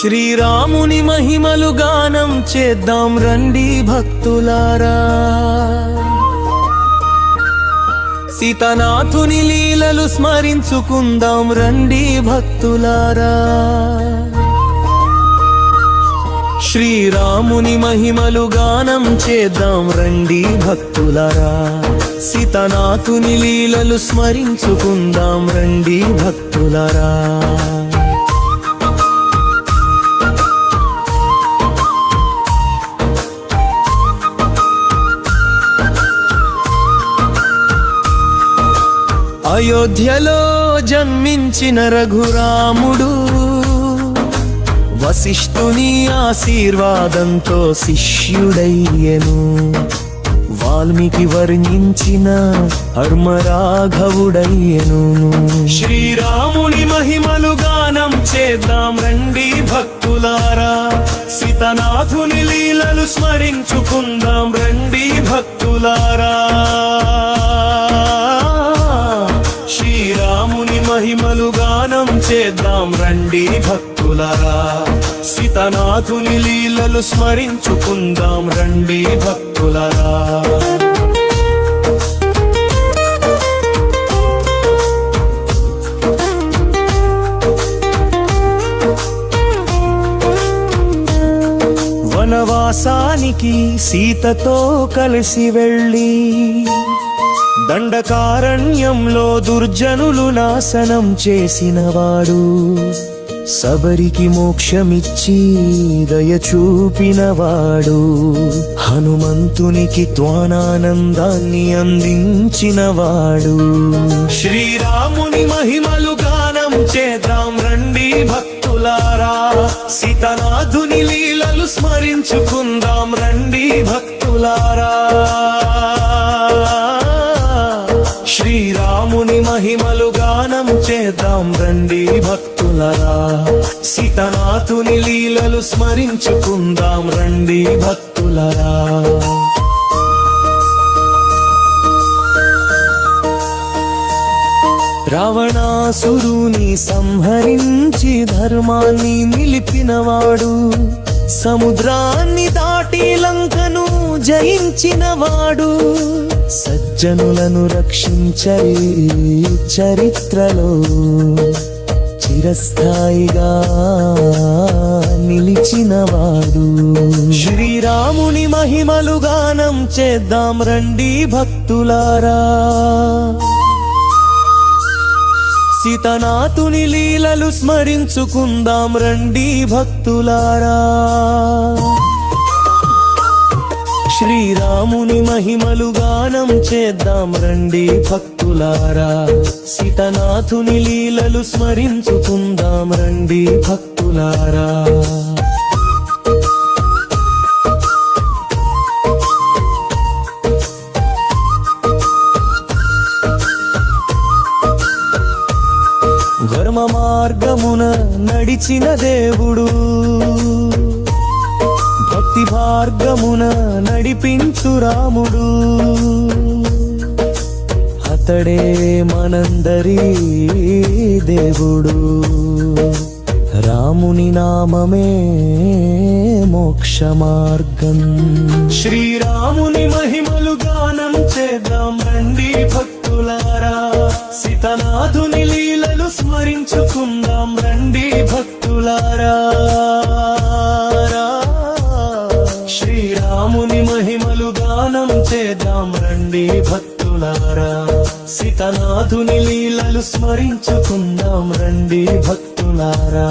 శ్రీరాముని మహిమలు గానం చేద్దాం రండి భక్తులారా. సీతనాథుని లీలలు స్మరించుకుందాం రండి భక్తులారా. శ్రీరాముని మహిమలు గానం చేద్దాం రండి భక్తులారా. సీతనాథుని లీలలు స్మరించుకుందాం రండి భక్తులారా. అయోధ్యలో జన్మించిన రఘురాముడు వశిష్ఠుని ఆశీర్వాదంతో శిష్యుడయ్యను. వాల్మీకి వర్ణించిన హర్మరాఘవుడయ్యను శ్రీరాముని మహిమలు గానం చేద్దాం రండి భక్తులారా. సీతనాథుని లీలలు స్మరించుకుందాం రండి భక్తులారా. చేద్దాం రండి భక్తులరా. సీతనాథుని లీలలు స్మరించుకుందాం రండి భక్తులరా. వనవాసానికి సీతతో కలిసి వెళ్ళి దండకారణ్యంలో దుర్జనులు నాశనం చేసినవాడు సబరికి మోక్షమిచ్చి దయ చూపినవాడు హనుమంతునికి త్వానానందాన్ని అందించినవాడు శ్రీరాముని మహిమలు గానం చేద్దాం రండి భక్తి సీతనాథుని లీలలు స్మరించుకుందాం రండి భక్తులారా. శ్రీరాముని మహిమలు గానం చేద్దాం రండి భక్తులరా. సీతనాథుని లీలలు స్మరించుకుందాం రండి భక్తులరా. రావణాసురుని సంహరించి ధర్మాన్ని నిలిపినవాడు సముద్రాన్ని దాటి లంకను జయించినవాడు. సజ్జనులను రక్షించరి చరిత్రలో చిరస్థాయిగా నిలిచినవాడు. శ్రీరాముని మహిమలు గానం చేద్దాం రండి భక్తులారా. సీతనాథుని లీలలు స్మరించుకుందాం రండి భక్తులారా. శ్రీరాముని మహిమలు గానం చేద్దాం రండి భక్తులారా. సీతనాథుని లీలలు స్మరించుకుందాం రండి భక్తులారా. ధర్మ మార్గమున నడిచిన దేవుడు. భక్తి మార్గమున నడిపించు రాముడు. అతడే మనందరి దేవుడు. రాముని నామమే మోక్ష మార్గం శ్రీరాముని మహిమలు గానం చేద్దాం రండి భక్తులారా. సీతనాథు భక్తులారా శ్రీరాముని మహిమలు గానం చేద్దాం రండి భక్తులారా. సీతనాథుని లీలలు స్మరించుకుందాం రండి భక్తులారా.